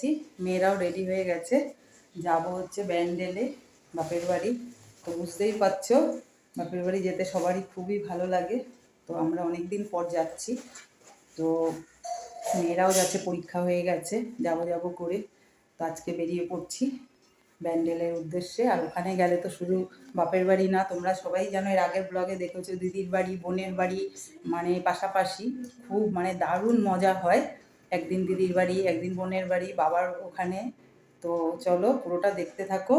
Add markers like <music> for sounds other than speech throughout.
গেছি মেয়েরাও রেডি হয়ে গেছে। যাব হচ্ছে ব্যান্ডেলে, বাপের বাড়ি। তো বুঝতেই পারছ, বাপের বাড়ি যেতে সবারই খুবই ভালো লাগে। তো আমরা অনেক দিন পর যাচ্ছি। তো মেয়েরাও যাচ্ছে, পরীক্ষা হয়ে গেছে। যাব যাব করে। তো আজকে বেরিয়ে পড়ছি ব্যান্ডেলের উদ্দেশ্যে। আর ওখানে গেলে তো শুধু বাপের বাড়ি না, তোমরা সবাই জানো, এর আগের ব্লগে দেখেছ, দিদির বাড়ি, বোনের বাড়ি মানে পাশাপাশি খুব মানে দারুণ মজা হয়। একদিন দিদির বাড়ি, একদিন বোনের বাড়ি, বাবার ওখানে। তো চলো পুরোটা দেখতে থাকো,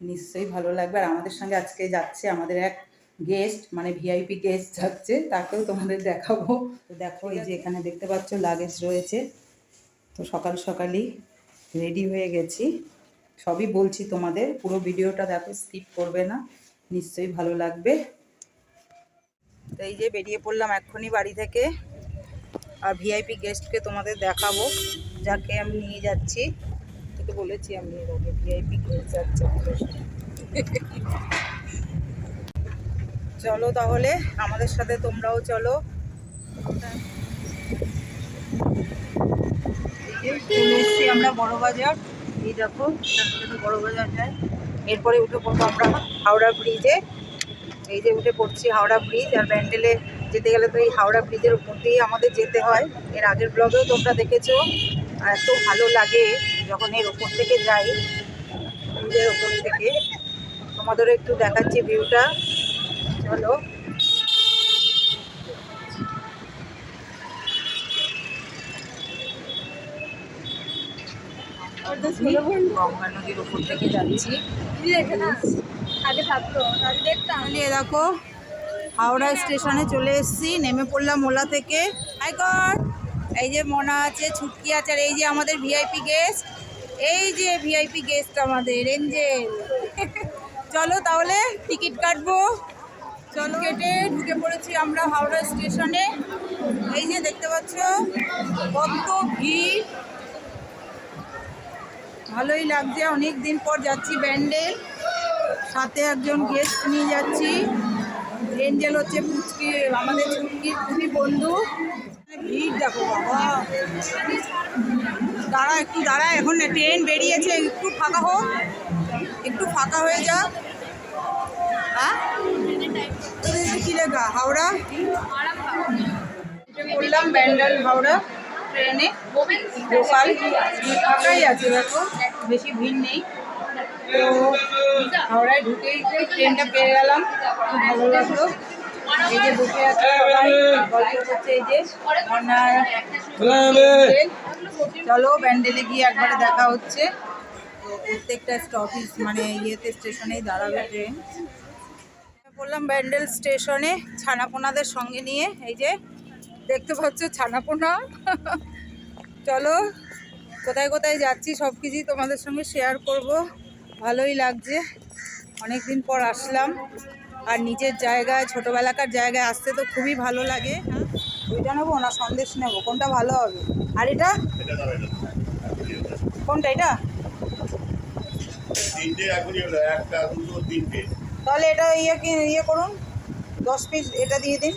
নিশ্চয়ই ভালো লাগবে। আর আমাদের সঙ্গে আজকে যাচ্ছে আমাদের এক গেস্ট মানে ভিআইপি গেস্ট যাচ্ছে, তাকেও তোমাদের দেখাবো। তো দেখো এই যে এখানে দেখতে পাচ্ছ লাগেজ রয়েছে। তো সকাল সকালই রেডি হয়ে গেছি। সবই বলছি তোমাদের, পুরো ভিডিওটা দেখো স্কিপ করবে না, নিশ্চয়ই ভালো লাগবে। তো এই যে বেরিয়ে পড়লাম এক্ষুনি বাড়ি থেকে। আর ভিআইপি গেস্টকে তোমাদের দেখাবো, যাকে আমি নিয়ে যাচ্ছি। তোকে বলেছি আমি ভিআইপি গেস্ট যাচ্ছে চলো তাহলে, আমাদের সাথে তোমরাও চলো। আমরা বড় বাজার এই দেখো, এখান থেকে বড় বাজার যায়। এরপরে উঠে পড়ব আমরা হাওড়া ব্রিজে। এই যে উঠে পড়ছি হাওড়া ব্রিজ আর ব্যান্ডেলে যেতে গেলে তো এই হাওড়া ব্রিজের উপর দিয়েই আমাদের যেতে হয়। এর আগের ব্লগেও তোমরা দেখেছ। আর এত ভালো লাগে যখন এর ওপর থেকে যাই। ব্রিজের ওপর থেকে। তোমাদেরও একটু দেখাচ্ছি ভিউটা। চলো। গঙ্গা নদীর উপর থেকে যাচ্ছি। দেখো হাওড়া স্টেশনে চলে এসেছি, নেমে পড়লাম ওলা থেকে। হাই কর এই যে মনা আছে, ছুটকি আছে, আর এই যে আমাদের ভিআইপি গেস্ট এই যে ভিআইপি গেস্ট আমাদের এঞ্জেল চলো তাহলে টিকিট কাটবো। চলো। কেটে ঢুকে পড়েছি আমরা হাওড়া স্টেশনে। এই যে দেখতে পাচ্ছ, কত ভিড়। ভালোই লাগছে অনেক দিন পর যাচ্ছি ব্যান্ডেল। সাথে একজন গেস্ট নিয়ে যাচ্ছি। এঞ্জেল হচ্ছে পুচকি আমাদের ছুটকির খুবই বন্ধু। ভিড় দেখো বাবা। দাঁড়া একটু দাঁড়া এখন ট্রেন বেরিয়েছে একটু ফাঁকা হোক। একটু ফাঁকা হয়ে যা। হ্যাঁ? কি লেখা? হাওড়া? বললাম ব্যান্ডেল হাওড়া ট্রেনে লোকাল ফাঁকাই আছে দেখো। বেশি ভিড় নেই। হাওড়ায় ঢুকেই যে ট্রেনটা পেয়ে গেলাম, খুব ভালো লাগল। এই যে বসে আছে সবাই, গল্প এই যে চলো ব্যান্ডেলে গিয়ে একবারে দেখা হচ্ছে। তো প্রত্যেকটা স্টপিস মানে ইয়েতে, স্টেশনেই দাঁড়াবে ট্রেন। বললাম ব্যান্ডেল স্টেশনে ছানাপোনাদের সঙ্গে নিয়ে, এই যে দেখতে পাচ্ছ ছানাপোনা। চলো, কোথায় কোথায় যাচ্ছি সব কিছুই তোমাদের সঙ্গে শেয়ার করব। ভালোই লাগছে। অনেক দিন পর আসলাম। আর নিজের জায়গায় ছোটোবেলাকার জায়গায় আসতে তো খুবই ভালো লাগে। হ্যাঁ ওইটা নেব না সন্দেশ নেব? কোনটা ভালো হবে? আর এটা? কোনটা এটা? তাহলে এটা ইয়ে কি ইয়ে করুন। দশ পিস এটা দিয়ে দিন।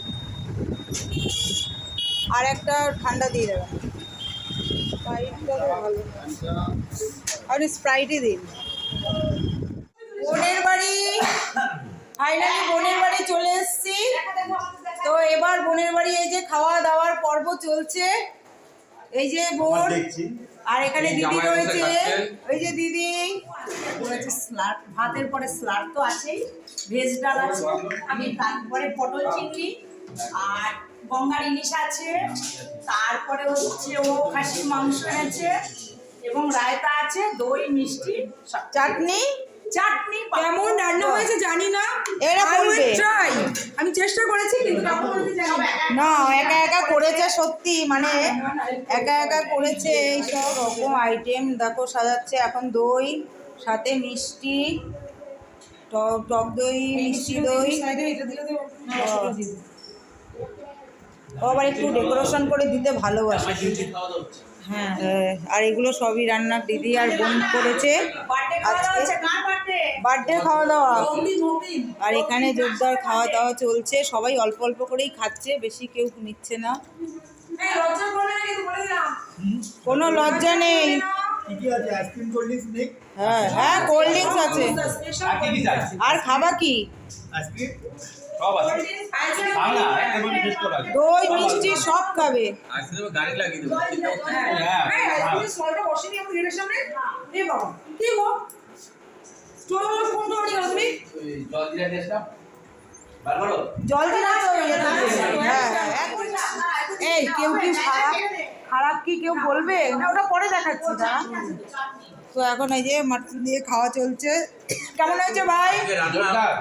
আর একটা ঠান্ডা দিয়ে দেবেন। স্প্রাইটটা ভালো আপনি স্প্রাইটই দিন। বোনের বাড়ি। ফাইনালি বোনের বাড়ি চলে এসেছি। তো এবার বোনের বাড়ি এই যে খাওয়া দাওয়ার পর্ব চলছে। এই যে বোন আর এখানে দিদি রয়েছে। ওই যে দিদি রয়েছে স্লাট ভাতের পরে স্লাট তো আছেই ভেজ ডাল আছে আমি তারপরে পটল চিংড়ি আর গঙ্গার ইলিশ আছে তারপরে হচ্ছে ও খাসির মাংস আছে এবং রায়তা আছে দই মিষ্টি চাটনি? চাটনি কেমন রান্না হয়েছে জানি না। এরা বলবে। try. আমি চেষ্টা করেছি কিন্তু না। একা একা করেছে সত্যি মানে একা একা করেছে এই সব রকম আইটেম দেখো সাজাচ্ছে এখন দই সাথে মিষ্টি টক টক দই মিষ্টি দই। ও। আবার একটু ডেকোরেশন করে দিতে ভালোবাসে। আর এগুলো সবই রান্নার দিদি আর বোন করেছে। বার্থডে খাওয়া দাওয়া আর এখানে জোরদার খাওয়া দাওয়া চলছে। সবাই অল্প অল্প করেই খাচ্ছে বেশি কেউ নিচ্ছে না। কোনো লজ্জা নেই। কি কি আছে আইসক্রিম কোল্ড ড্রিঙ্কস নেই। হ্যাঁ হ্যাঁ কোল্ড ড্রিঙ্কস আছে। আর খাবা কি আইসক্রিম? সব আছে। আছে। দই মিষ্টি সব খাবে। গাড়ি লাগিয়ে দেবো। হ্যাঁ সামনে এ বাবা কি গো? ফোন করে তুমি? জল জল। হ্যাঁ হ্যাঁ এক- এই কেউ কি খারাপ? খারাপ কি কেউ বলবে? না ওটা পরে দেখাচ্ছি না তো এখন এই যে মাটন দিয়ে খাওয়া চলছে। কেমন হয়েছে ভাই?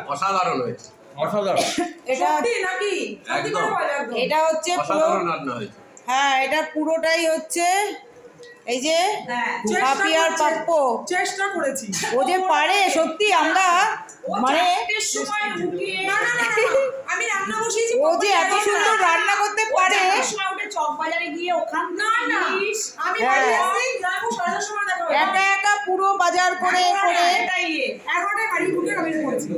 অসাধারণ হয়েছে। অসাধারণ <laughs> এটা নাকি? হচ্ছে অসাধারণ রান্না হয়েছে। হ্যাঁ এটা পুরোটাই হচ্ছে এই যে হ্যাঁ পাপি আর পাপ্প। চেষ্টা করেছি। ও যে পারে সত্যি আমরা মানে আমি রান্না বসিয়েছি ও যে এত সুন্দর রান্না। করতে পারে। চক বাজারে গিয়ে ওখান না না। আমি হ্যাঁ। বাড়ি আসতেই যাব সাড়ে সময় দেখা একা একা পুরো বাজার করে করে এগারোটায় বাড়ি ঢুকে আমি করেছি